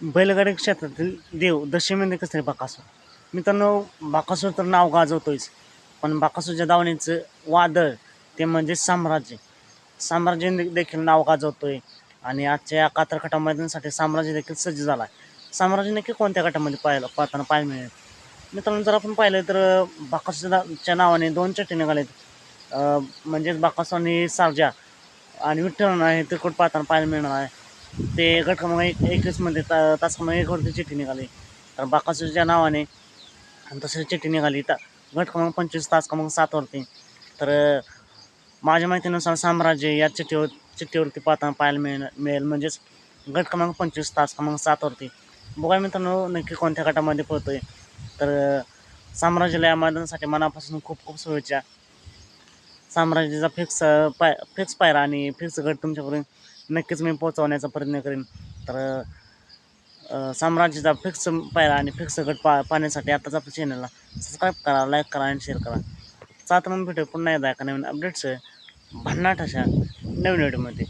बैलगाडी क्षेत्रातील देव दशमीने कसं बाकासूर. मित्रांनो बाकासूर तर नाव गाजवतोयच पण बाकासूरच्या दावणीचं वादळ ते म्हणजे साम्राज्य. साम्राज्य देखील नाव गाजवतोय आणि आजच्या या कातरखटा मैदानासाठी साम्राज्य देखील सज्ज झाला आहे साम्राज्य नक्की कोणत्या गटामध्ये पाहिलं पाहताना पाहायला मिळेल? मित्रांनो जर आपण पाहिलं तर बाकासूरच्या नावाने दोन चट्टी निघालेत. म्हणजेच बाकासूर आणि सारजा आणि विठ्ठल आहे ते पाहताना पाहायला मिळणार आहे. ते गट क्रमांक एक एकवीसमध्ये ता तास क्रमांक एकवरती चिठ्ठी निघाली. तर बाकासूरच्या नावाने आणि चिठ्ठी निघाली. तर गट क्रमांक पंचवीस तास क्रमांक सातवरती तर माझ्या माहितीनुसार साम्राज्य या चिठ्ठीवर चिठ्ठीवरती पाहताना पाहायला मिळेल मिळेल. म्हणजेच गट क्रमांक पंचवीस तास क्रमांक सातवरती बघा मित्रांनो नक्की कोणत्या गटामध्ये पळतोय. तर साम्राज्याला या मैदानासाठी मनापासून खूप खूप शुभेच्छा. साम्राज्याचा फिक्स पाय फिक्स पायरा आणि फिक्स गट तुमच्यापर्यंत नक्कीच मी पोचवण्याचा प्रयत्न करेन. तर साम्राज्याचा फिक्स पाहिला आणि फिक्स गट पा पाहण्यासाठी आताच आपल्या चॅनलला सबस्क्राईब करा लाईक करा आणि शेअर करा. चालतं मग भेटू पुन्हा एकदा एका नवीन अपडेट्स भन्नाट अशा नवीन व्हिडिओमध्ये